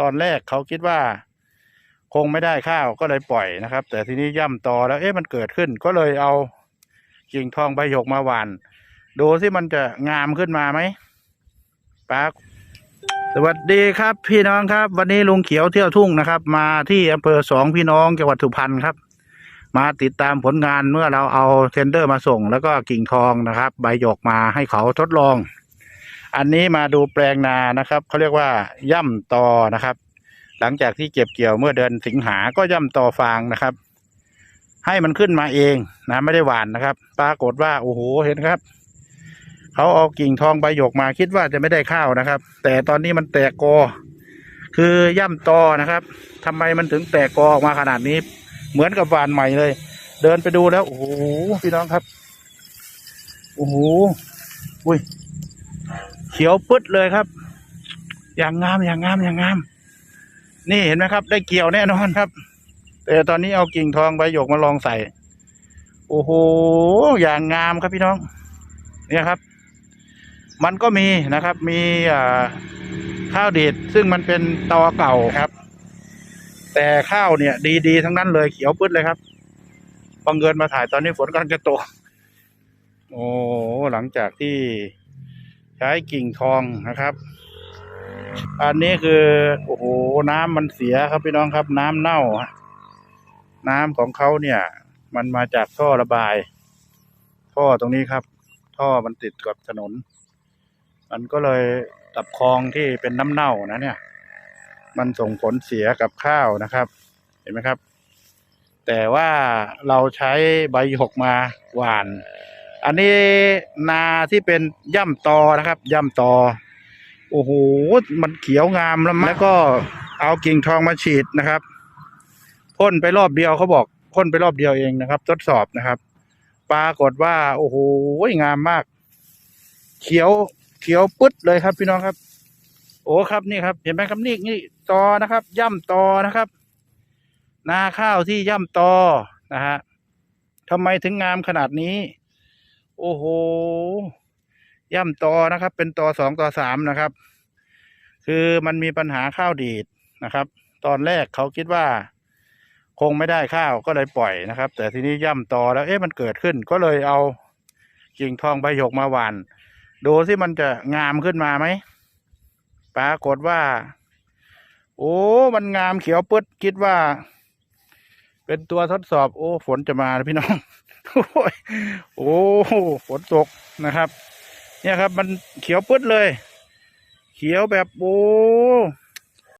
ตอนแรกเขาคิดว่า คงไม่ได้ข้าวก็เลยปล่อยนะครับ แต่ทีนี้ย่ำตอแล้วเอ๊ะมันเกิดขึ้นก็เลยเอากิ่งทองใบหยกมาหวานดูสิมันจะงามขึ้นมาไหมปาสวัสดีครับ พี่น้องครับ วันนี้ลุงเขียวเที่ยวทุ่งนะครับ มาที่อำเภอสองพี่น้องจังหวัดสุพรรณครับ มาติดตามผลงานเมื่อเราเอาเทนเดอร์มาส่ง แล้วก็กิ่งทองนะครับ ใบหยกมาให้เขาทดลอง อันนี้มาดูแปลงนานะครับเขาเรียกว่าย่ำตอนะครับ หลังจากที่เก็บเกี่ยวเมื่อเดือนสิงหาก็ย่ำตอฟางนะครับ ให้มันขึ้นมาเองนะไม่ได้หวานนะครับ ปรากฏว่าโอ้โหเห็นครับเขาเอากิ่งทองใบหยกมาคิดว่าจะไม่ได้ข้าวนะครับ แต่ตอนนี้มันแตกกอ คือย่ำตอนะครับทำไมมันถึงแตกกอออกมาขนาดนี้ เหมือนกับหวานใหม่เลย เดินไปดูแล้วโอ้โหพี่น้องครับโอ้โหอุ้ย เขียวปึ๊ดเลยครับ อย่างงามอย่างงามอย่างงาม นี่เห็นไหมครับ ได้เกี่ยวแน่นอนครับ แต่ตอนนี้เอากิ่งทองใบหยกมาลองใส่ โอ้โห อย่างงามครับพี่น้อง เนี่ยครับ มันก็มีนะครับ มีข้าวดีดซึ่งมันเป็นตอเก่าครับ แต่ข้าวเนี่ย ดีๆทั้งนั้นเลยเขียวปึ๊ดเลยครับบังเกินมาถ่ายตอนนี้ฝนกำลังจะตก โอ้ หลังจากที่ ช้กิ่งทองนะครับอันนี้คือโอ้โหน้ำมันเสียครับพี่น้องครับ น้ำเน่า น้ำของเขาเนี่ย มันมาจากท่อระบาย ท่อตรงนี้ครับ ท่อมันติดกับถนน มันก็เลยตับคลองที่เป็นน้ำเน่านะเนี่ย มันส่งผลเสียกับข้าวนะครับ เห็นไหมครับ แต่ว่าเราใช้ใบหกมาหว่าน อันนี้นาที่เป็นย่ำตอนะครับ ย่ำตอ โอ้โห มันเขียวงามแล้วมั้งแล้วก็เอากิ่งทองมาฉีดนะครับพ่นไปรอบเดียวเขาบอกพ่นไปรอบเดียวเองนะครับ ทดสอบนะครับ ปรากฏว่า โอ้โหงามมาก เขียวเขียวปึ๊ดเลยครับพี่น้องครับ โอ้ครับนี่ครับ เห็นไหมครับนี่นี่ตอนะครับ ย่ำตอนะครับ นาข้าวที่ย่ำตอนะฮะทำไมถึงงามขนาดนี้ โอ้โห ย่ำตอนะครับ เป็นตอสองตอสามนะครับ คือมันมีปัญหาข้าวดีดนะครับ ตอนแรกเขาคิดว่า คงไม่ได้ข้าวก็เลยปล่อยนะครับ แต่ทีนี้ย่ำตอแล้วเอ๊ะมันเกิดขึ้นก็เลยเอากิ่งทองใบหยกมาหวานดูสิมันจะงามขึ้นมาไหมปรากฏว่า โอ้ มันงามเขียวปึ๊ดคิดว่า เป็นตัวทดสอบ โอ้ ฝนจะมาพี่น้อง โอ้ฝนตกนะครับ เนี่ยครับ มันเขียวปื๊ดเลย เขียวแบบโอ้